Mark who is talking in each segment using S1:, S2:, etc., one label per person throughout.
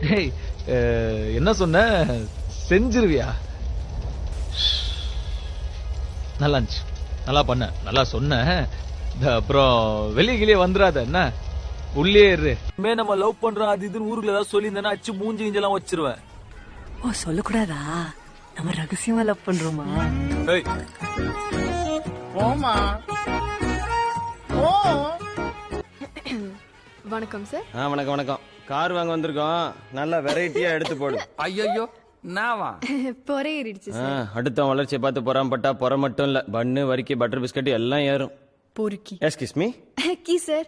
S1: டேய் என்ன சொன்ன? செஞ்சிருவியா? நல்லா இருந்துச்சு. நல்லா பண்ண. நல்லா சொன்ன. அப்புறம் வெளியே கிளியே வந்துடாத என்ன? உள்ளே இரு.
S2: நம்ம லவ் பண்றோம் அது இதுன்னு ஊருக்குள்ள ஏதாவது சொல்லியிருந்தேன்னா அச்சு மூஞ்சி கிஞ்செல்லாம் வச்சிருவேன்.
S3: ஓ சொல்லக்கூடாதா? நம்ம ரகசியமா லவ் பண்றோமா?
S2: ஏய்,
S4: வணக்கம் சார்
S5: ஆ வணக்கம் வணக்கம். கார் வாங்க வந்திருக்கோம் நல்லா வெரைட்டியா எடுத்து போடு
S6: ஐயோ நாவா
S4: பொறை ஏறிடுச்சு
S5: ஆ, அடுத்தவன் வளர்ச்சியை பார்த்து பொறாமப்பட்டா பொற மட்டும் இல்ல பண்ணு வரிக்கி பட்டர் பிஸ்கட் எல்லாம் ஏறும்
S4: பொறுக்கி
S5: எஸ்கிஸ் மீ
S4: கீ சார்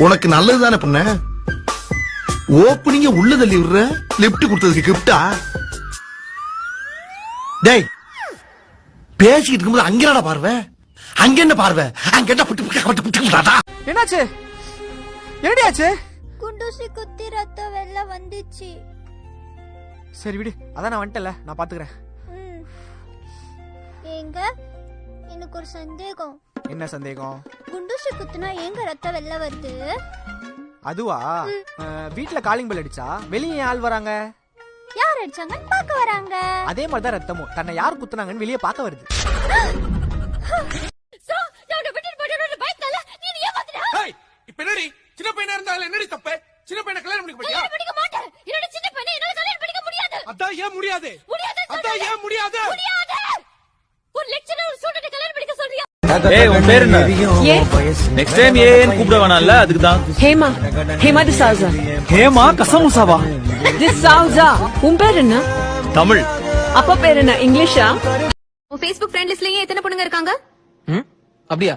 S7: உனக்கு நல்லதுதானே பண்ண ஓப்பனிங்க உள்ள தள்ளி விடுற லிப்ட் கொடுத்ததுக்கு கிஃப்டா டேய் பேசிக்கிட்டு இருக்கும்போது அங்க என்னடா பார்வை அங்க என்ன பார்வை அங்க என்ன புட்டு புட்டு புட்டு புட்டு புட்டாடா
S8: என்னாச்சு என்னடியாச்சு
S9: குண்டூசி குத்தி ரத்தம் வெளில வந்துச்சு.
S8: சரி விடு அதான் நான் வந்துட்டல நான் பாத்துக்கிறேன்.
S9: ஏங்க எனக்கு ஒரு சந்தேகம்.
S8: என்ன சந்தேகம்?
S9: குண்டூசி குத்துனா ஏங்க ரத்தம் வெளில வருது?
S8: அதுவா? வீட்ல காலிங் பெல் அடிச்சா? வெளியே ஆள் வராங்க?
S9: யார் அடிச்சாங்கன்னு பார்க்க வராங்க.
S8: அதே மாதிரி தான் ரத்தமும். தன்னை யார் குத்துனாங்கன்னு வெளியே பார்க்க வருது.
S6: இப்ப என்னடி? சின்ன பையனா இருந்தாலும் என்னடி தப்பு? சின்ன பையனை கல்யாணம் பண்ணிக்க போறியா அதான் ஏன் முடியாது? அதான் ஏன் முடியாது?
S1: ஏய் உன் பேர் என்ன? நெக்ஸ்ட் டைம் ஏன்னு கூப்பிட வேணாம்ல அதுக்கு தான்
S3: Hema. Hema the salsa.
S2: Hema கசமுசாவா?
S3: The salsa. உன் பேர் என்ன?
S1: தமிழ்.
S3: அப்பா பேர் என்ன? இங்கிலீஷா?
S4: உன் ஃபேஸ்புக் ஃப்ரெண்ட் லிஸ்ட்லயே எத்தனை பொண்ணுங்க இருக்காங்க?
S8: அப்படியா?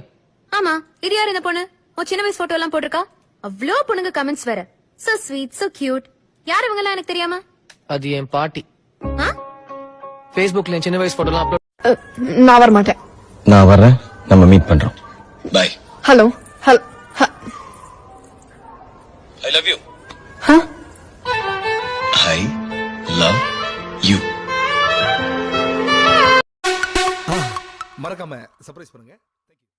S4: ஆமா இது யார் இந்த பொண்ணு? உன் சின்ன வயசு போட்டோ எல்லாம் போட்டிருக்கா? அவ்வளோ பொண்ணுங்க கமெண்ட்ஸ் வேற. சோ ஸ்வீட் சோ கியூட் யார் இவங்க எல்லாம் எனக்கு தெரியாம?
S10: அது என் பாட்டி.
S4: ஆ?
S10: ஃபேஸ்புக்ல சின்ன வயசு போட்டோலாம் அப்லோட்
S3: நான் வர மாட்டேன்
S5: நான் வர்றேன். நம்ம மீட் பண்றோம்.
S7: Bye
S3: hello hello
S5: I love you
S7: I love you மறக்காம சர்ப்ரைஸ் பண்ணுங்க.